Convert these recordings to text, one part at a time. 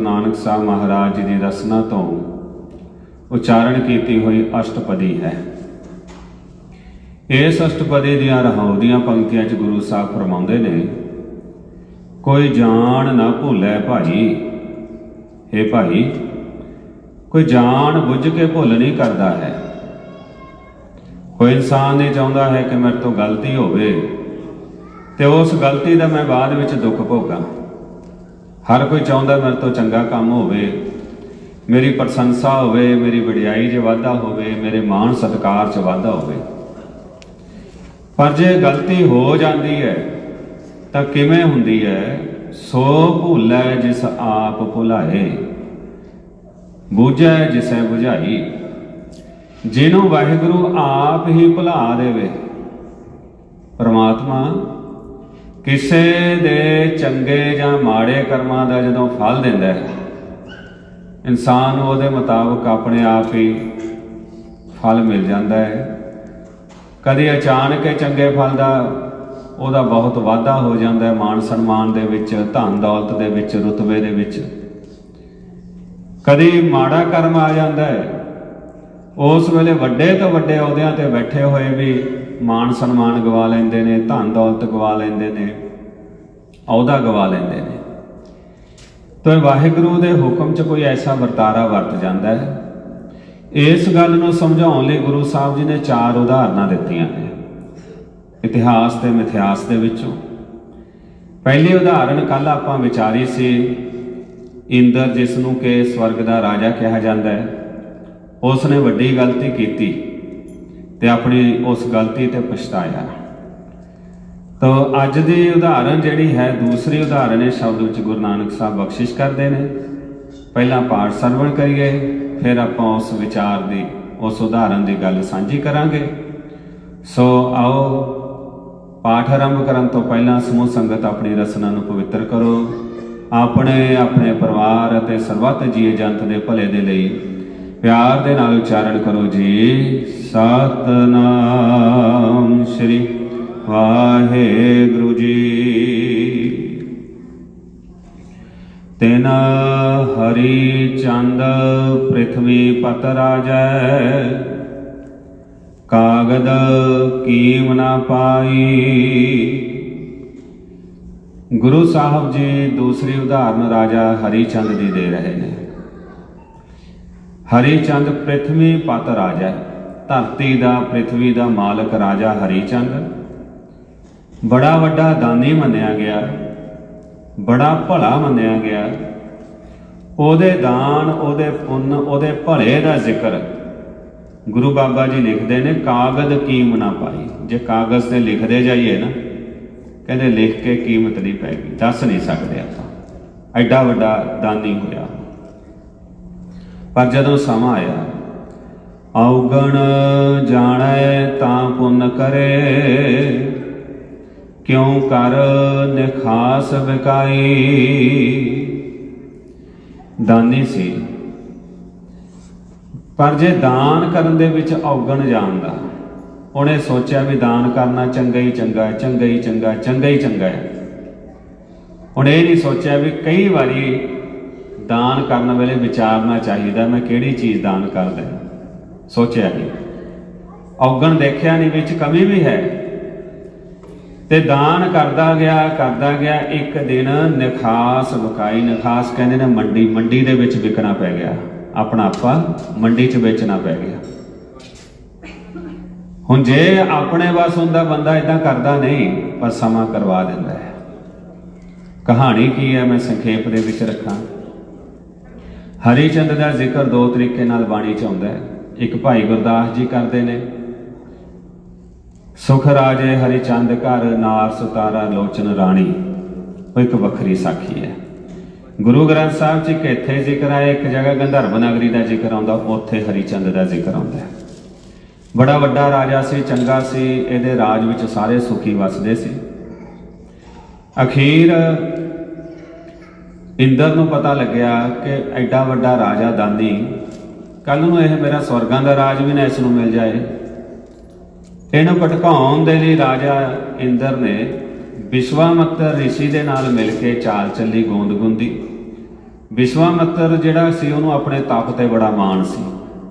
ਨਾਨਕ ਸਾਹਿਬ ਮਹਾਰਾਜ ਜੀ ਦੀ ਰਸਨਾ ਤੋਂ ਉਚਾਰਨ ਕੀਤੀ ਹੋਈ ਅਸ਼ਟਪਦੀ ਹੈ। ਇਸ ਅਸ਼ਟਪਦੀ ਦੀਆਂ ਰਹਾਉਦੀਆਂ ਪੰਕਤੀਆਂ 'ਚ ਗੁਰੂ ਸਾਹਿਬ ਫਰਮਾਉਂਦੇ ਨੇ, ਕੋਈ ਜਾਣ ਨਾ ਭੁੱਲੇ ਭਾਈ हे ਭਾਈ, ਕੋਈ ਜਾਣ ਬੁੱਝ ਕੇ ਭੁੱਲ ਨਹੀਂ ਕਰਦਾ ਹੈ। ਕੋਈ ਇਨਸਾਨ ਨਹੀਂ ਚਾਹੁੰਦਾ ਹੈ ਕਿ ਮੇਰੇ ਤੋਂ ਗਲਤੀ ਹੋਵੇ ਤੇ ਉਸ ਗਲਤੀ ਦਾ ਮੈਂ ਬਾਅਦ ਵਿੱਚ ਦੁੱਖ ਭੋਗਾਂ। ਹਰ ਕੋਈ ਚਾਹੁੰਦਾ ਮੇਰੇ ਤੋਂ ਚੰਗਾ ਕੰਮ ਹੋਵੇ, ਮੇਰੀ ਪ੍ਰਸ਼ੰਸਾ ਹੋਵੇ, ਮੇਰੀ ਵਡਿਆਈ 'ਚ ਵਾਧਾ ਹੋਵੇ, ਮੇਰੇ ਮਾਣ ਸਤਿਕਾਰ 'ਚ ਵਾਧਾ ਹੋਵੇ। ਪਰ ਜੇ ਗਲਤੀ ਹੋ ਜਾਂਦੀ ਹੈ, ਤਾਂ ਕਿਵੇਂ ਹੁੰਦੀ ਹੈ? ਸੋ ਭੁੱਲੈ ਜਿਸ ਆਪ ਭੁਲਾਏ, ਬੂਝੈ ਜਿਸੈ ਬੁਝਾਈ। ਜਿਹਨੂੰ ਵਾਹਿਗੁਰੂ ਆਪ ਹੀ ਭੁਲਾ ਦੇਵੇ, ਪਰਮਾਤਮਾ ਕਿਸੇ ਦੇ ਚੰਗੇ ਜਾਂ ਮਾੜੇ ਕਰਮਾਂ ਦਾ ਜਦੋਂ ਫਲ ਦਿੰਦਾ ਹੈ, ਇਨਸਾਨ ਨੂੰ ਉਹਦੇ ਮੁਤਾਬਕ ਆਪਣੇ ਆਪ ਹੀ ਫਲ ਮਿਲ ਜਾਂਦਾ ਹੈ। ਕਦੇ ਅਚਾਨਕ ਹੀ ਚੰਗੇ ਫਲ ਦਾ ਉਹਦਾ ਬਹੁਤ ਵਾਧਾ ਹੋ ਜਾਂਦਾ ਹੈ ਮਾਨ ਸਨਮਾਨ ਦੇ ਵਿੱਚ, ਧਨ ਦੌਲਤ ਦੇ ਵਿੱਚ, ਰੁਤਬੇ ਦੇ ਵਿੱਚ। ਕਦੀ ਮਾੜਾ ਕਰਮ ਆ ਜਾਂਦਾ ਹੈ ਉਸ ਵੇਲੇ ਵੱਡੇ ਤੋਂ ਵੱਡੇ ਅਹੁਦਿਆਂ ਤੇ ਬੈਠੇ ਹੋਏ ਵੀ ਮਾਣ ਸਨਮਾਨ ਗਵਾ ਲੈਂਦੇ ਨੇ, ਧਨ ਦੌਲਤ ਗਵਾ ਲੈਂਦੇ ਨੇ, ਅਹੁਦਾ ਗਵਾ ਲੈਂਦੇ ਨੇ। ਤਾਂ ਵਾਹਿਗੁਰੂ ਦੇ ਹੁਕਮ 'ਚ ਕੋਈ ਐਸਾ ਵਰਤਾਰਾ ਵਰਤ ਜਾਂਦਾ ਹੈ? ਇਸ ਗੱਲ ਨੂੰ ਸਮਝਾਉਣ ਲਈ ਗੁਰੂ ਸਾਹਿਬ ਜੀ ਨੇ ਚਾਰ ਉਦਾਹਰਨਾਂ ਦਿੱਤੀਆਂ ਨੇ। ਇਤਿਹਾਸ ਤੇ ਮਿਥਿਹਾਸ ਦੇ ਵਿੱਚੋਂ। ਪਹਿਲੀ ਉਦਾਹਰਣ ਕੱਲ ਆਪਾਂ ਵਿਚਾਰੀ ਸੀ, ਇੰਦਰ ਜਿਸ ਨੂੰ ਕਿ ਸਵਰਗ ਦਾ ਰਾਜਾ ਕਿਹਾ ਜਾਂਦਾ ਹੈ। ਉਸ ਨੇ ਵੱਡੀ ਗਲਤੀ ਕੀਤੀ ਤੇ ਆਪਣੀ ਉਸ ਗਲਤੀ ਤੇ ਪਛਤਾਇਆ। ਤਾਂ ਅੱਜ ਦੀ ਉਦਾਹਰਣ ਜਿਹੜੀ ਹੈ, ਦੂਸਰੀ ਉਦਾਹਰਣ ਇਹ ਸ਼ਬਦ ਵਿੱਚ ਗੁਰੂ ਨਾਨਕ ਸਾਹਿਬ ਬਖਸ਼ਿਸ਼ ਕਰਦੇ ਨੇ। ਪਹਿਲਾਂ ਪਾਠ ਸਰਵਣ ਕਰੀਏ, ਫਿਰ ਆਪਾਂ ਉਸ ਵਿਚਾਰ ਦੀ, ਉਸ ਉਦਾਹਰਣ ਦੀ ਗੱਲ ਸਾਂਝੀ ਕਰਾਂਗੇ। ਸੋ ਆਓ, ਪਾਠ ਆਰੰਭ ਕਰਨ ਤੋਂ ਪਹਿਲਾਂ ਸਮੂਹ ਸੰਗਤ ਆਪਣੀ ਰਸਨਾ ਨੂੰ ਪਵਿੱਤਰ ਕਰੋ। ਆਪਣੇ ਆਪਣੇ ਪਰਿਵਾਰ ਅਤੇ ਸਰਬੱਤ ਜੀਵ ਜੰਤ ਦੇ ਭਲੇ ਦੇ ਲਈ ਪਿਆਰ ਦੇ ਨਾਲ ਉਚਾਰਨ ਕਰੋ ਜੀ। ਸਤਨਾਮ ਸ੍ਰੀ ਵਾਹਿਗੁਰੂ ਜੀ। ਤਿਨ ਹਰੀ ਚੰਦ ਪ੍ਰithvi ਪਤ ਰਾਜੈ। ਕਾਗਦ ਕੀਮ ਨਾ ਪਾਈ। ਗੁਰੂ ਸਾਹਿਬ ਜੀ ਦੂਸਰੀ ਉਦਾਹਰਨ ਰਾਜਾ ਹਰੀ ਚੰਦ ਜੀ ਦੇ ਰਹੇ ਨੇ। ਹਰੀ ਚੰਦ ਪ੍ਰithvi ਪਤ ਰਾਜਾ, ਧਰਤੀ ਦਾ ਪ੍ਰithvi ਦਾ ਮਾਲਕ ਰਾਜਾ ਹਰੀ ਚੰਦ। ਬੜਾ ਵੱਡਾ ਦਾਨੀ ਮੰਨਿਆ ਗਿਆ, ਬੜਾ ਭਲਾ ਮੰਨਿਆ ਗਿਆ। ਉਹਦੇ ਦਾਨ, ਉਹਦੇ ਪੁੰਨ, ਉਹਦੇ ਭਲੇ ਦਾ ਜ਼ਿਕਰ। ਗੁਰੂ ਬਾਬਾ ਜੀ ਲਿਖਦੇ ਨੇ ਕਾਗਜ਼ ਕੀਮ ਨਾ ਪਾਈ। ਜੇ ਕਾਗਜ਼ ਤੇ ਲਿਖਦੇ ਜਾਈਏ ਨਾ, ਕਹਿੰਦੇ ਲਿਖ ਕੇ ਕੀਮਤ ਨਹੀਂ ਪੈਗੀ ਦੱਸ ਨਹੀਂ ਸਕਦੇ ਆਪਾਂ। ਐਡਾ ਵੱਡਾ ਦਾਨੀ ਹੋਇਆ। ਪਰ ਜਦੋਂ ਸਮਾਂ ਆਇਆ, ਔਗਣ ਜਾਣੈ ਤਾਂ ਪੁੰਨ ਕਰੇ। ਕਿਉਂ ਕਰ ਨਿਖਾਸ ਵਿਕਾਈ? ਦਾਨੀ ਸੀ। ਪਰ ਜੇ ਦਾਨ ਕਰਨ ਦੇ ਵਿੱਚ ਔਗਣ ਜਾਣਦਾ, ਉਹਨੇ ਸੋਚਿਆ ਵੀ ਦਾਨ ਕਰਨਾ ਚੰਗਾ ਹੀ ਚੰਗਾ ਹੈ, ਚੰਗਾ ਹੀ ਚੰਗਾ ਚੰਗਾ ਹੀ ਚੰਗਾ ਹੈ। ਉਹਨੇ ਇਹ ਨਹੀਂ ਸੋਚਿਆ ਵੀ ਕਈ ਵਾਰੀ ਦਾਨ ਕਰਨ ਵੇਲੇ ਵਿਚਾਰਨਾ ਚਾਹੀਦਾ, ਮੈਂ ਕਿਹੜੀ ਚੀਜ਼ ਦਾਨ ਕਰਦਾ ਸੋਚਿਆ ਨਹੀਂ। ਔਗਣ ਦੇਖਿਆ ਨਹੀਂ ਵਿੱਚ ਕਮੀ ਵੀ ਹੈ। ਤੇ ਦਾਨ ਕਰਦਾ ਗਿਆ ਕਰਦਾ ਗਿਆ, ਇੱਕ ਦਿਨ ਨਿਖਾਸ ਵਕਾਈ, ਨਿਖਾਸ ਕਹਿੰਦੇ ਨੇ ਮੰਡੀ ਮੰਡੀ ਦੇ ਵਿੱਚ ਵਿਕਣਾ ਪੈ ਗਿਆ। ਆਪਣਾ ਆਪਾ ਮੰਡੀ 'ਚ ਵੇਚਣਾ ਪੈ ਗਿਆ। ਹੁਣ ਜੇ ਆਪਣੇ ਵਾਸ ਹੁੰਦਾ, ਬੰਦਾ ਇਦਾਂ ਕਰਦਾ ਨਹੀਂ, ਪਰ ਸਮਾਂ ਕਰਵਾ ਦਿੰਦਾ ਹੈ। ਕਹਾਣੀ ਕੀ ਹੈ? ਮੈਂ ਸੰਖੇਪ ਦੇ ਵਿੱਚ ਰੱਖਾਂ। ਹਰੀ ਚੰਦ ਦਾ ਜ਼ਿਕਰ ਦੋ ਤਰੀਕੇ ਨਾਲ ਬਾਣੀ 'ਚ ਆਉਂਦਾ ਹੈ। ਇੱਕ ਭਾਈ ਗੁਰਦਾਸ ਜੀ ਕਰਦੇ ਨੇ। ਸੁਖ ਰਾਜੇ ਹਰੀ ਚੰਦ ਘਰ ਨਾਰ ਸੁਤਾਰਾ ਲੋਚਨ ਰਾਣੀ। ਉਹ ਇੱਕ ਵੱਖਰੀ ਸਾਖੀ ਹੈ। ਗੁਰੂ ਗ੍ਰੰਥ ਸਾਹਿਬ ਜੀ ਕਿੱਥੇ ਜ਼ਿਕਰ ਹੈ ਇੱਕ ਜਗ੍ਹਾ ਗੰਧਰਵ ਨਗਰੀ ਦਾ ਜ਼ਿਕਰ ਆਉਂਦਾ, ਉੱਥੇ ਹਰੀ ਚੰਦ ਦਾ ਜ਼ਿਕਰ ਆਉਂਦਾ ਹੈ। ਬੜਾ ਵੱਡਾ ਰਾਜਾ ਸੀ, ਚੰਗਾ ਸੀ, ਇਹਦੇ ਰਾਜ ਵਿੱਚ ਸਾਰੇ ਸੁਖੀ ਵਸਦੇ ਸੀ। ਅਖੀਰ ਇੰਦਰ ਨੂੰ ਪਤਾ ਲੱਗਿਆ ਕਿ ਐਡਾ ਵੱਡਾ ਰਾਜਾ ਦਾਨੀ ਕੱਲ ਨੂੰ ਇਹ ਮੇਰਾ ਸਵਰਗਾਂ ਦਾ ਰਾਜ ਵੀ ਨਾ ਇਸ ਨੂੰ ਮਿਲ ਜਾਏ। ਇਹਨੂੰ ਭਟਕਾਉਣ ਦੇ ਲਈ ਰਾਜਾ ਇੰਦਰ ਨੇ ਵਿਸ਼ਵਾਮਿਤਰ ઋષਿ ਦੇ ਨਾਲ ਮਿਲ ਕੇ ਚਾਲ ਚੱਲੀ ਗੋਂਦ ਗੁੰਦੀ। ਵਿਸ਼ਵਾਮਿੱਤਰ ਜਿਹੜਾ ਸੀ, ਉਹਨੂੰ ਆਪਣੇ ਤਪ ਤੇ ਬੜਾ ਮਾਣ ਸੀ।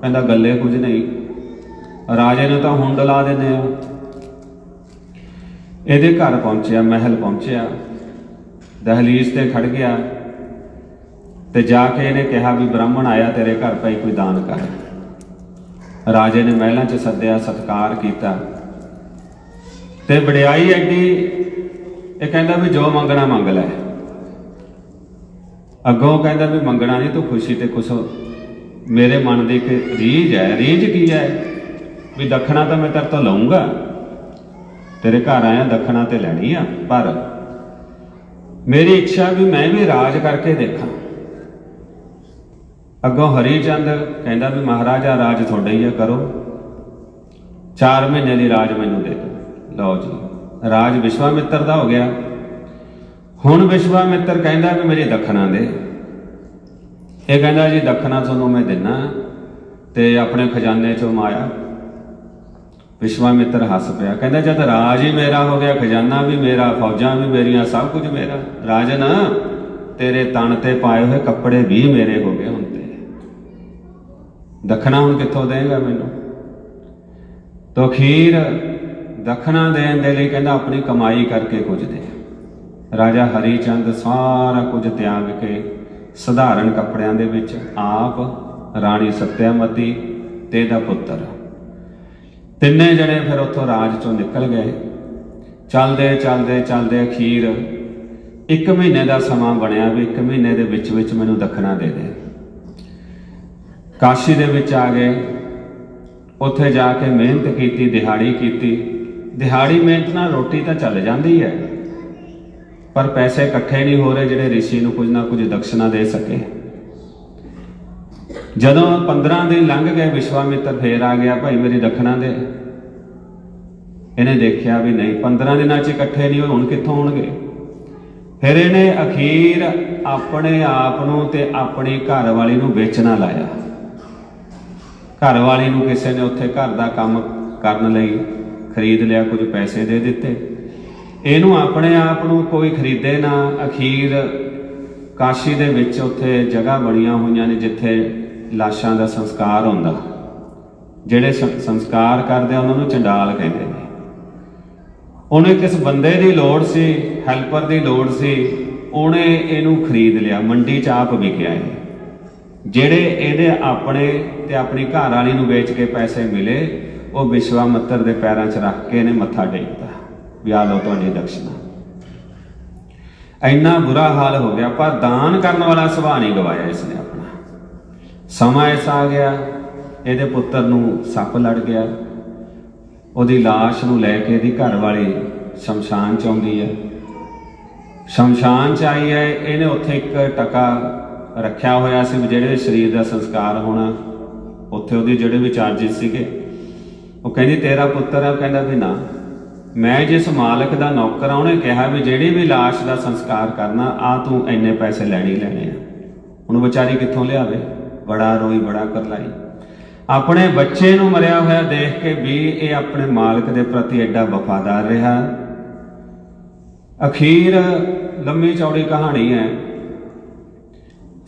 ਕਹਿੰਦਾ, ਗੱਲੇ ਕੁਝ ਨਹੀਂ। ਰਾਜੇ ਨੂੰ ਤਾਂ ਹੁਣ ਲਾ ਦਿੰਦੇ ਆ। ਇਹਦੇ ਘਰ ਪਹੁੰਚਿਆ, ਮਹਿਲ ਪਹੁੰਚਿਆ। ਦਹਲੀਜ਼ ਤੇ ਖੜ ਗਿਆ। ਤੇ ਜਾ ਕੇ ਇਹਨੇ ਕਿਹਾ ਵੀ ਬ੍ਰਾਹਮਣ ਆਇਆ, ਤੇਰੇ ਘਰ ਭਾਈ ਕੋਈ ਦਾਨ ਕਰ। ਰਾਜੇ ਨੇ ਮਹਿਲਾਂ 'ਚ ਸੱਦਿਆ, ਸਤਕਾਰ ਕੀਤਾ। ਤੇ ਵਡਿਆਈ ਐਡੀ, ਇਹ ਕਹਿੰਦਾ ਵੀ ਜੋ ਮੰਗਣਾ ਮੰਗ ਲੈ। ਅੱਗੋਂ ਕਹਿੰਦਾ ਵੀ ਮੰਗਣਾ ਨਹੀਂ, ਤੂੰ ਖੁਸ਼ੀ ਤੇ ਖੁਸ਼ ਮੇਰੇ ਮਨ ਦੀ ਇੱਕ ਰੀਝ ਹੈ। ਰੀਝ ਕੀ ਹੈ? ਵੀ ਦੱਖਣਾ ਤਾਂ ਮੈਂ ਤੇਰੇ ਤੋਂ ਲਊਂਗਾ। ਤੇਰੇ ਘਰ ਆਇਆ ਦੱਖਣਾ ਤੇ ਲੈਣੀ ਆ, ਪਰ ਮੇਰੀ ਇੱਛਾ ਵੀ ਮੈਂ ਵੀ ਰਾਜ ਕਰਕੇ ਦੇਖਾਂ। ਅੱਗੋਂ ਹਰੀ ਚੰਦ ਕਹਿੰਦਾ ਵੀ ਮਹਾਰਾਜਾ, ਰਾਜ ਤੁਹਾਡਾ ਹੀ ਆ, ਕਰੋ। 4 ਮਹੀਨੇ ਦੀ ਰਾਜ ਮੈਨੂੰ ਦੇ ਦਿਓ। ਲਓ ਜੀ, ਰਾਜ ਵਿਸ਼ਵਾਮਿੱਤਰ ਦਾ ਹੋ ਗਿਆ। ਹੁਣ ਵਿਸ਼ਵਾਮਿੱਤਰ ਕਹਿੰਦਾ ਵੀ ਮੇਰੀ ਦੱਖਣਾ ਦੇ। ਇਹ ਕਹਿੰਦਾ ਜੀ, ਦੱਖਣਾ ਤੁਹਾਨੂੰ ਮੈਂ ਦਿੰਨਾ ਤੇ ਆਪਣੇ ਖਜ਼ਾਨੇ ਚੋਂ ਮਾਇਆ। ਵਿਸ਼ਵਾਮਿੱਤਰ ਹੱਸ ਪਿਆ, ਕਹਿੰਦਾ ਜਦ ਰਾਜ ਹੀ ਮੇਰਾ ਹੋ ਗਿਆ, ਖਜ਼ਾਨਾ ਵੀ ਮੇਰਾ, ਫੌਜਾਂ ਵੀ ਮੇਰੀਆਂ, ਸਭ ਕੁਝ ਮੇਰਾ। ਰਾਜਨ, ਤੇਰੇ ਤਣ ਤੇ ਪਾਏ ਹੋਏ ਕੱਪੜੇ ਵੀ ਮੇਰੇ ਹੋ ਦੱਖਣਾ ਹੁਣ ਕਿੱਥੋਂ ਦੇਗਾ ਮੈਨੂੰ? ਤੋ ਅਖੀਰ ਦੱਖਣਾ ਦੇਣ ਦੇ ਲਈ ਕਹਿੰਦਾ ਆਪਣੀ ਕਮਾਈ ਕਰਕੇ ਕੁਝ ਦੇ। ਰਾਜਾ ਹਰੀ ਚੰਦ ਸਾਰਾ ਕੁਝ ਤਿਆਗ ਕੇ ਸਧਾਰਨ ਕੱਪੜਿਆਂ ਦੇ ਵਿੱਚ ਆਪ ਰਾਣੀ ਸਤਿਆਮਤੀ ਤੇ ਦਾ ਪੁੱਤਰ। ਤਿੰਨੇ ਜਣੇ ਫਿਰ ਉੱਥੋਂ ਰਾਜ ਚੋਂ ਨਿਕਲ ਗਏ। ਚੱਲਦੇ ਚੱਲਦੇ ਚੱਲਦੇ ਅਖੀਰ ਇੱਕ ਮਹੀਨੇ ਦਾ ਸਮਾਂ ਬਣਿਆ ਵੀ ਇੱਕ ਮਹੀਨੇ ਦੇ ਵਿੱਚ ਵਿੱਚ ਮੈਨੂੰ ਦੱਖਣਾ ਦੇ ਦੇ। ਕਾਸ਼ੀ ਦੇ ਵਿੱਚ ਆ ਗਏ। ਉੱਥੇ ਜਾ ਕੇ ਮਿਹਨਤ ਕੀਤੀ, ਦਿਹਾੜੀ ਕੀਤੀ। ਦਿਹਾੜੀ ਮਿਹਨਤ ਨਾਲ ਰੋਟੀ ਤਾਂ ਚੱਲ ਜਾਂਦੀ ਹੈ, ਪਰ ਪੈਸੇ ਇਕੱਠੇ ਨਹੀਂ ਹੋ ਰਹੇ ਜਿਹੜੇ ਰਿਸ਼ੀ ਨੂੰ ਕੁਝ ਨਾ ਕੁਝ ਦਕਸ਼ਨਾ ਦੇ ਸਕੇ। ਜਦੋਂ 15 ਦਿਨ ਲੰਘ ਗਏ, ਵਿਸ਼ਵਾਮਿੱਤਰ ਫੇਰ ਆ ਗਿਆ, ਭਾਈ ਮੇਰੀ ਦਖਣਾ ਦੇ। ਇਹਨੇ ਦੇਖਿਆ ਵੀ ਨਹੀਂ 15 ਦਿਨਾਂ 'ਚ ਇਕੱਠੇ ਨਹੀਂ, ਹੋਣ ਕਿੱਥੋਂ ਹੋਣਗੇ? ਫਿਰ ਇਹਨੇ ਅਖੀਰ ਆਪਣੇ ਆਪ ਨੂੰ ਤੇ ਆਪਣੀ ਘਰ ਵਾਲੀ ਨੂੰ ਵੇਚਣਾ ਲਾਇਆ। ਘਰ ਵਾਲੀ ਨੂੰ ਕਿਸੇ ਨੇ ਉੱਥੇ ਘਰ ਦਾ ਕੰਮ ਕਰਨ ਲਈ ਖਰੀਦ ਲਿਆ, ਕੁਝ ਪੈਸੇ ਦੇ ਦਿੱਤੇ। ਇਹਨੂੰ ਆਪਣੇ ਆਪ ਨੂੰ ਕੋਈ ਖਰੀਦੇ ਨਾ, ਅਖੀਰ ਕਾਸ਼ੀ ਦੇ ਵਿੱਚ ਉੱਥੇ ਜਗ੍ਹਾ ਬਣੀਆਂ ਹੋਈਆਂ ਨੇ ਜਿੱਥੇ ਲਾਸ਼ਾਂ ਦਾ ਸੰਸਕਾਰ ਹੁੰਦਾ। ਜਿਹੜੇ ਸੰਸਕਾਰ ਕਰਦੇ ਆ, ਉਹਨਾਂ ਨੂੰ ਚੰਡਾਲ ਕਹਿੰਦੇ ਨੇ। ਉਹਨੇ ਕਿਸ ਬੰਦੇ ਦੀ ਲੋੜ ਸੀ, ਹੈਲਪਰ ਦੀ ਲੋੜ ਸੀ। ਉਹਨੇ ਇਹਨੂੰ ਖਰੀਦ ਲਿਆ, ਮੰਡੀ 'ਚ ਆਪ ਵਿਕਿਆ ਇਹ। ਜਿਹੜੇ ਇਹਦੇ ਆਪਣੇ ਤੇ ਆਪਣੀ ਘਰ ਵਾਲੀ ਨੂੰ ਵੇਚ ਕੇ ਪੈਸੇ ਮਿਲੇ, ਉਹ ਵਿਸ਼ਵਾਮਿੱਤਰ ਦੇ ਪੈਰਾਂ 'ਚ ਰੱਖ ਕੇ ਇਹਨੇ ਮੱਥਾ ਟੇਕਦਾ ਵੀ ਆ ਲਓ ਤੁਹਾਡੀ ਦਕਸ਼ਨਾ। ਇੰਨਾ ਬੁਰਾ ਹਾਲ ਹੋ ਗਿਆ, ਪਰ ਦਾਨ ਕਰਨ ਵਾਲਾ ਸੁਭਾਅ ਨਹੀਂ ਗਵਾਇਆ ਇਸਨੇ ਆਪਣਾ। ਸਮਾਂ ਐਸਾ ਆ ਗਿਆ, ਇਹਦੇ ਪੁੱਤਰ ਨੂੰ ਸੱਪ ਲੜ ਗਿਆ। ਉਹਦੀ লাশ ਨੂੰ ਲੈ ਕੇ ਇਹਦੀ ਘਰ ਵਾਲੀ ਸ਼ਮਸ਼ਾਨ ਚ ਆਉਂਦੀ ਹੈ। ਸ਼ਮਸ਼ਾਨ ਚ ਆਈ ਹੈ, ਇਹਨੇ ਉੱਥੇ ਇੱਕ ਟਕਾ ਰੱਖਿਆ ਹੋਇਆ ਸੀ ਜਿਹੜੇ ਸਰੀਰ ਦਾ ਸੰਸਕਾਰ ਹੋਣਾ, ਉੱਥੇ ਉਹਦੇ ਜਿਹੜੇ ਵੀ ਚਾਰजेस ਸੀਗੇ, ਉਹ ਕਹਿੰਦੀ, ਤੇਰਾ ਪੁੱਤਰ ਆ। ਕਹਿੰਦਾ ਵੀ ਨਾ, ਮੈਂ ਜਿਸ ਮਾਲਕ ਦਾ ਨੌਕਰ ਆ, ਉਹਨੇ ਕਿਹਾ ਵੀ ਜਿਹੜੀ ਵੀ ਲਾਸ਼ ਦਾ ਸੰਸਕਾਰ ਕਰਨਾ ਆ ਤੂੰ ਐਨੇ ਪੈਸੇ ਲੈਣੇ ਲੈਣੇ ਆ। ਉਹਨੂੰ ਵਿਚਾਰੀ ਕਿੱਥੋਂ ਲਿਆਵੇ? ਬੜਾ ਰੋਈ, ਬੜਾ ਕਰਲਾਈ। ਆਪਣੇ ਬੱਚੇ ਨੂੰ ਮਰਿਆ ਹੋਇਆ ਦੇਖ ਕੇ ਵੀ ਇਹ ਆਪਣੇ ਮਾਲਕ ਦੇ ਪ੍ਰਤੀ ਐਡਾ ਵਫਾਦਾਰ ਰਿਹਾ। ਅਖੀਰ ਲੰਮੀ ਚੌੜੀ ਕਹਾਣੀ ਹੈ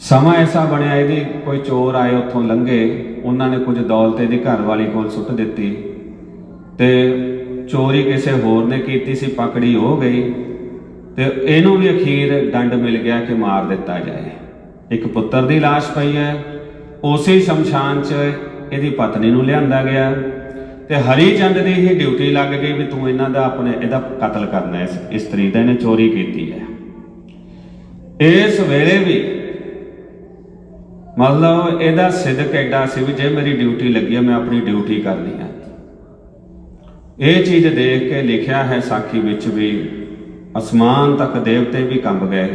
ਸਮਾਂ ਐਸਾ ਬਣਿਆ ਇਹਦੀ ਕੋਈ ਚੋਰ ਆਏ ਉੱਥੋਂ ਲੰਘੇ, ਉਹਨਾਂ ਨੇ ਕੁਝ ਦੌਲਤ ਇਹਦੀ ਘਰ ਵਾਲੀ ਕੋਲ ਸੁੱਟ ਦਿੱਤੀ ਤੇ ਚੋਰੀ ਕਿਸੇ ਹੋਰ ਨੇ ਕੀਤੀ ਸੀ, ਪਕੜੀ ਹੋ ਗਈ ਤੇ ਇਹਨੂੰ ਵੀ ਅਖੀਰ ਡੰਡ ਮਿਲ ਗਿਆ ਕਿ ਮਾਰ ਦਿੱਤਾ ਜਾਏ। ਇੱਕ ਪੁੱਤਰ ਦੀ লাশ ਪਈ ਹੈ, ਉਸੇ ਸ਼ਮਸ਼ਾਨ 'ਚ ਇਹਦੀ ਪਤਨੀ ਨੂੰ ਲਿਆਂਦਾ ਗਿਆ ਤੇ ਹਰੀ ਚੰਦ ਦੀ ਹੀ ਡਿਊਟੀ ਲੱਗ ਗਈ ਵੀ ਤੂੰ ਇਹਨਾਂ ਦਾ ਆਪਣੇ, ਇਹਦਾ ਕਤਲ ਕਰਨਾ ਹੈ, ਇਸ ਇਸਤਰੀ ਦਾ ਇਹਨੇ ਚੋਰੀ ਕੀਤੀ ਹੈ। ਇਸ ਵੇਲੇ ਵੀ ਮਤਲਬ ਇਹਦਾ ਸਿਦਕ ਐਡਾ ਸੀ ਵੀ ਜੇ ਮੇਰੀ ਡਿਊਟੀ ਲੱਗੀ ਹੈ ਮੈਂ ਆਪਣੀ ਡਿਊਟੀ ਕਰਨੀ ਹੈ ਇਹ ਚੀਜ਼ ਦੇਖ ਕੇ ਲਿਖਿਆ ਹੈ ਸਾਖੀ ਵਿੱਚ ਵੀ, ਅਸਮਾਨ ਤੱਕ ਦੇਵਤੇ ਵੀ ਕੰਬ ਗਏ।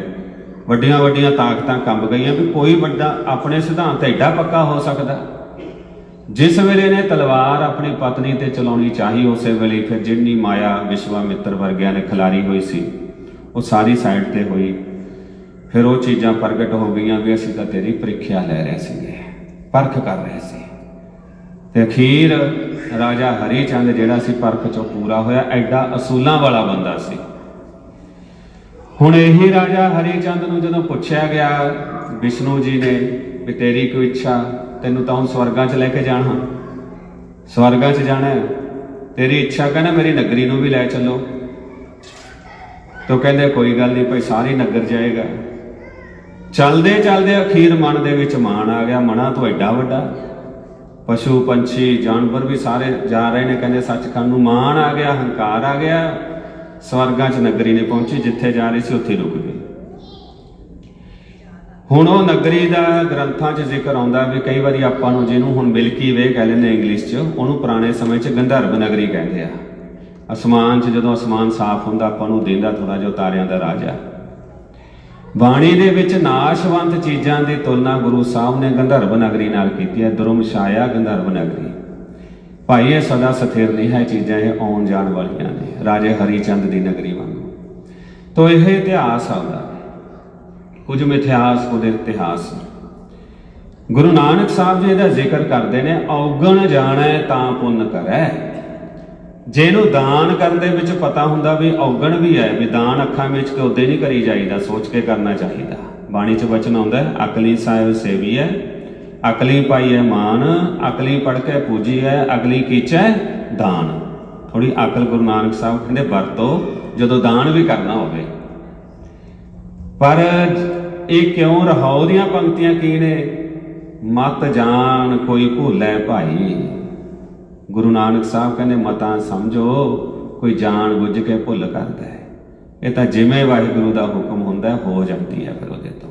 ਵੱਡੀਆਂ ਵੱਡੀਆਂ ਤਾਕਤਾਂ ਕੰਬ ਗਈਆਂ ਵੀ ਕੋਈ ਵੱਡਾ ਆਪਣੇ ਸਿਧਾਂਤ ਐਡਾ ਪੱਕਾ ਹੋ ਸਕਦਾ। ਜਿਸ ਵੇਲੇ ਨੇ ਤਲਵਾਰ ਆਪਣੀ ਪਤਨੀ ਤੇ ਚਲਾਉਣੀ ਚਾਹੀ, ਉਸੇ ਵੇਲੇ ਫਿਰ ਜਿੰਨੀ ਮਾਇਆ ਵਿਸ਼ਵਾ ਮਿੱਤਰ ਵਰਗਿਆਂ ਨੇ ਖਿਲਾਰੀ ਹੋਈ ਸੀ, ਉਹ ਸਾਰੀ ਸਾਈਡ ਤੇ ਹੋਈ। ਫਿਰ ਉਹ ਚੀਜ਼ਾਂ ਪ੍ਰਗਟ ਹੋ ਗਈਆਂ ਵੀ ਅਸੀਂ ਤਾਂ ਤੇਰੀ ਪ੍ਰੀਖਿਆ ਲੈ ਰਹੇ ਸੀਗੇ, ਪਰਖ ਕਰ ਰਹੇ ਸੀ। ਤੇ ਅਖੀਰ ਰਾਜਾ ਹਰੀ ਚੰਦ ਜਿਹੜਾ ਸੀ ਪਰਖ ਚੋਂ ਪੂਰਾ ਹੋਇਆ, ਐਡਾ ਅਸੂਲਾਂ ਵਾਲਾ ਬੰਦਾ ਸੀ। ਹੁਣ ਇਹੀ ਰਾਜਾ ਹਰੀ ਚੰਦ ਨੂੰ ਜਦੋਂ ਪੁੱਛਿਆ ਗਿਆ ਵਿਸ਼ਨੂੰ ਜੀ ਨੇ ਵੀ ਤੇਰੀ ਕੋਈ ਇੱਛਾ, ਤੈਨੂੰ ਤਾਂ ਹੁਣ ਸਵਰਗਾਂ 'ਚ ਲੈ ਕੇ ਜਾਣਾ। ਸਵਰਗਾਂ 'ਚ ਜਾਣਾ ਤੇਰੀ ਇੱਛਾ ਕਹਿੰਦਾ ਮੇਰੀ ਨਗਰੀ ਨੂੰ ਵੀ ਲੈ ਚੱਲੋ। ਤੋ ਕਹਿੰਦੇ ਕੋਈ ਗੱਲ ਨਹੀਂ, ਭਾਈ ਸਾਰੀ ਨਗਰ ਜਾਏਗਾ। ਚਲਦੇ ਚਲਦੇ ਅਖੀਰ ਮਨ ਦੇ ਵਿੱਚ ਮਾਣ ਆ ਗਿਆ, ਮਨਾ ਤੋਂ ਐਡਾ ਵੱਡਾ। ਪਸ਼ੂ, ਪੰਛੀ, ਜਾਨਵਰ ਵੀ ਸਾਰੇ ਜਾ ਰਹੇ ਨੇ, ਕਹਿੰਦੇ ਸੱਚਖੰਡ ਨੂੰ ਮਾਣ ਆ ਗਿਆ, ਹੰਕਾਰ ਆ ਗਿਆ। ਸਵਰਗਾਂ 'ਚ ਨਗਰੀ ਨੇ ਪਹੁੰਚੀ, ਜਿੱਥੇ ਜਾ ਰਹੀ ਸੀ ਉੱਥੇ ਰੁਕ ਗਈ। ਹੁਣ ਉਹ ਨਗਰੀ ਦਾ ਗ੍ਰੰਥਾਂ 'ਚ ਜ਼ਿਕਰ ਆਉਂਦਾ ਵੀ ਕਈ ਵਾਰੀ ਆਪਾਂ ਨੂੰ ਜਿਹਨੂੰ ਹੁਣ ਮਿਲਕੀ ਵੇ ਕਹਿ ਲੈਂਦੇ ਇੰਗਲਿਸ਼ 'ਚ, ਉਹਨੂੰ ਪੁਰਾਣੇ ਸਮੇਂ 'ਚ ਗੰਧਰਵ ਨਗਰੀ ਕਹਿੰਦੇ ਆ। ਅਸਮਾਨ 'ਚ ਜਦੋਂ ਅਸਮਾਨ ਸਾਫ਼ ਹੁੰਦਾ, ਆਪਾਂ ਨੂੰ ਦਿੰਦਾ ਥੋੜਾ ਜਿਹਾ ਤਾਰਿਆਂ ਦਾ ਰਾਜ। ਆ ਬਾਣੀ ਦੇ ਵਿੱਚ ਨਾਸ਼ਵੰਤ ਚੀਜ਼ਾਂ ਦੀ ਤੁਲਨਾ ਗੁਰੂ ਸਾਹਿਬ ਨੇ ਗੰਧਰਵ ਨਗਰੀ ਨਾਲ ਕੀਤੀ ਹੈ ਦਰੁਮ ਛਾਇਆ ਗੰਧਰਵ ਨਗਰੀ। ਭਾਈ, ਇਹ ਸਦਾ ਸਥਿਰ ਨਹੀਂ ਹੈ ਚੀਜ਼ਾਂ ਇਹ ਆਉਣ ਜਾਣ ਵਾਲੀਆਂ ਨੇ, ਰਾਜੇ ਹਰੀਚੰਦ ਦੀ ਨਗਰੀ ਵਾਂਗੂ। ਤੋ ਇਹ ਇਤਿਹਾਸ ਆਉਂਦਾ ਕੁਝ ਮਿਥਿਹਾਸ, ਕੁਝ ਇਤਿਹਾਸ। ਗੁਰੂ ਨਾਨਕ ਸਾਹਿਬ ਜੀ ਇਹਦਾ ਜ਼ਿਕਰ ਕਰਦੇ ਨੇ, ਔਗਣ ਜਾਣੈ ਤਾਂ ਪੁੰਨ ਕਰੈ। ਜਿਹਨੂੰ ਦਾਨ ਕਰਨ ਦੇ ਵਿੱਚ ਪਤਾ ਹੁੰਦਾ ਵੀ ਔਗਣ ਵੀ ਹੈ ਵੀ ਦਾਨ ਅੱਖਾਂ ਵਿੱਚ ਕਿ ਉਹਦੇ ਨਹੀਂ ਕਰੀ ਜਾਈਦਾ ਸੋਚ ਕੇ ਕਰਨਾ ਚਾਹੀਦਾ। ਬਾਣੀ 'ਚ ਵਚਨ ਆਉਂਦਾ ਹੈ, ਅਕਲੀ ਸਾਹਿਬ ਸੇਵੀ ਹੈ ਅਕਲੀ ਪਾਈ ਹੈ ਮਾਨ ਅਕਲੀ ਪੜ ਕੇ ਪੂਜੀ ਹੈ ਅਗਲੀ ਕੀਚੈ ਦਾਨ। ਥੋੜੀ ਅਕਲ ਗੁਰੂ ਨਾਨਕ ਸਾਹਿਬ ਕਹਿੰਦੇ ਵਰਤੋ ਜਦੋਂ ਦਾਨ ਵੀ ਕਰਨਾ ਹੋਵੇ। ਪਰ ਇਹ ਕਿਉਂ ਰਹਾਉ ਦੀਆਂ ਪੰਕਤੀਆਂ ਕੀ ਨੇ? ਮਤ ਜਾਣ ਕੋਈ ਭੁੱਲੇ ਭਾਈ। ਗੁਰੂ ਨਾਨਕ ਸਾਹਿਬ ਕਹਿੰਦੇ, ਮਤਾਂ ਸਮਝੋ, ਕੋਈ ਜਾਣ ਬੁੱਝ ਕੇ ਭੁੱਲ ਕਰਦਾ ਹੈ। ਇਹ ਤਾਂ ਜਿਵੇਂ ਵਾਹਿਗੁਰੂ ਦਾ ਹੁਕਮ ਹੁੰਦਾ, ਹੋ ਜਾਂਦੀ ਹੈ ਫਿਰ ਉਹਦੇ ਤੋਂ।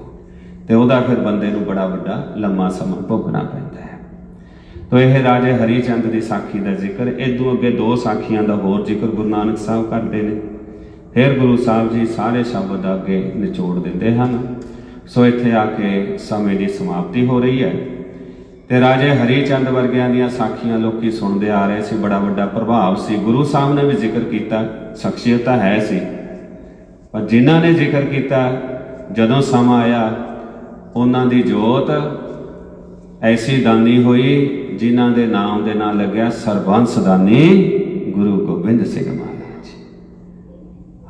ਤੇ ਉਹਦਾ ਫਿਰ ਬੰਦੇ ਨੂੰ ਬੜਾ ਵੱਡਾ ਲੰਮਾ ਸਮਾਂ ਭੋਗਣਾ ਪੈਂਦਾ ਹੈ। ਤੋ ਇਹ ਰਾਜੇ ਹਰੀਚੰਦ ਦੀ ਸਾਖੀ ਦਾ ਜ਼ਿਕਰ ਇਦੋਂ ਅੱਗੇ ਦੋ ਸਾਖੀਆਂ ਦਾ ਹੋਰ ਜ਼ਿਕਰ ਗੁਰੂ ਨਾਨਕ ਸਾਹਿਬ ਕਰਦੇ ਨੇ। ਫਿਰ ਗੁਰੂ ਸਾਹਿਬ ਜੀ ਸਾਰੇ ਸ਼ਬਦ ਅੱਗੇ ਨਿਚੋੜ ਦਿੰਦੇ ਹਨ। ਸੋ ਇੱਥੇ ਆ ਕੇ ਸਮੇਂ ਦੀ ਸਮਾਪਤੀ ਹੋ ਰਹੀ ਹੈ। ਤੇ ਰਾਜੇ ਹਰੀ ਚੰਦ ਵਰਗਿਆਂ ਦੀਆਂ ਸਾਖੀਆਂ ਲੋਕੀ ਸੁਣਦੇ ਆ ਰਹੇ ਸੀ। ਬੜਾ ਵੱਡਾ ਪ੍ਰਭਾਵ ਸੀ। ਗੁਰੂ ਸਾਹਿਬ ਨੇ ਵੀ ਜ਼ਿਕਰ ਕੀਤਾ। ਸ਼ਖਸੀਅਤ ਤਾਂ ਹੈ ਸੀ। ਪਰ ਜਿਨ੍ਹਾਂ ਨੇ ਜ਼ਿਕਰ ਕੀਤਾ, ਜਦੋਂ ਸਮਾਂ ਆਇਆ, ਉਹਨਾਂ ਦੀ ਜੋਤ ਐਸੀ ਦਾਨੀ ਹੋਈ, ਜਿਨ੍ਹਾਂ ਦੇ ਨਾਮ ਦੇ ਨਾਲ ਲੱਗਿਆ ਸਰਬੰਸ ਦਾਨੀ ਗੁਰੂ ਗੋਬਿੰਦ ਸਿੰਘ ਮਹਾਰਾਜ।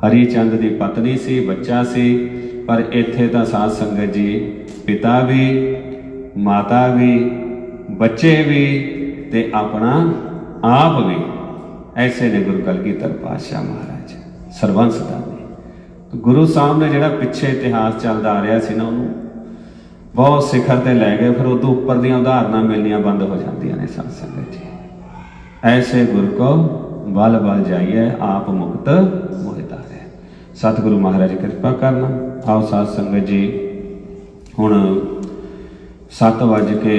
ਹਰੀ ਚੰਦ ਦੀ ਪਤਨੀ ਸੀ, ਬੱਚਾ ਸੀ, ਪਰ ਇੱਥੇ ਤਾਂ ਸਾਧ ਸੰਗਤ ਜੀ, ਪਿਤਾ ਵੀ, ਮਾਤਾ ਵੀ ਬੱਚੇ ਵੀ ਤੇ ਆਪਣਾ ਆਪ ਵੀ ਐਸੇ ਨੇ ਗੁਰੂ ਕਲਗੀਧਰ ਪਾਤਸ਼ਾਹ ਮਹਾਰਾਜ, ਸਰਬੰਸ ਦਾ ਗੁਰੂ ਸਾਹਿਬ ਨੇ ਜਿਹੜਾ ਪਿੱਛੇ ਇਤਿਹਾਸ ਚੱਲਦਾ ਆ ਰਿਹਾ ਸੀ ਨਾ ਉਹਨੂੰ, ਬਹੁਤ ਸਿਖਰ ਤੇ ਲੈ ਗਏ, ਫਿਰ ਉਹ ਤੋਂ ਉੱਪਰ ਦੀਆਂ ਉਦਾਹਰਨਾਂ ਮਿਲਣੀਆਂ ਬੰਦ ਹੋ ਜਾਂਦੀਆਂ ਨੇ ਸਾਧ ਸੰਗਤ ਜੀ ਐਸੇ ਗੁਰ ਕੋ ਬਲ ਬਲ ਜਾਈਏ ਆਪ ਮੁਕਤ ਮੋਹਿਤਾ ਹੈ ਸਤਿਗੁਰੂ ਮਹਾਰਾਜ ਕਿਰਪਾ ਕਰਨਾ। ਆਓ ਸਾਧ ਸੰਗਤ ਜੀ, ਹੁਣ 7 ਵਜ ਕੇ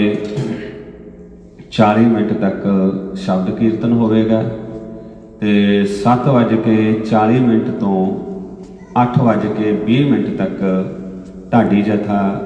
40 ਮਿੰਟ ਤੱਕ ਸ਼ਬਦ ਕੀਰਤਨ ਹੋਵੇਗਾ ਤੇ 7 ਵਜ ਕੇ 40 ਮਿੰਟ ਤੋਂ 8 ਵਜ ਕੇ 20 ਮਿੰਟ ਤੱਕ ਢਾਡੀ ਜਥਾ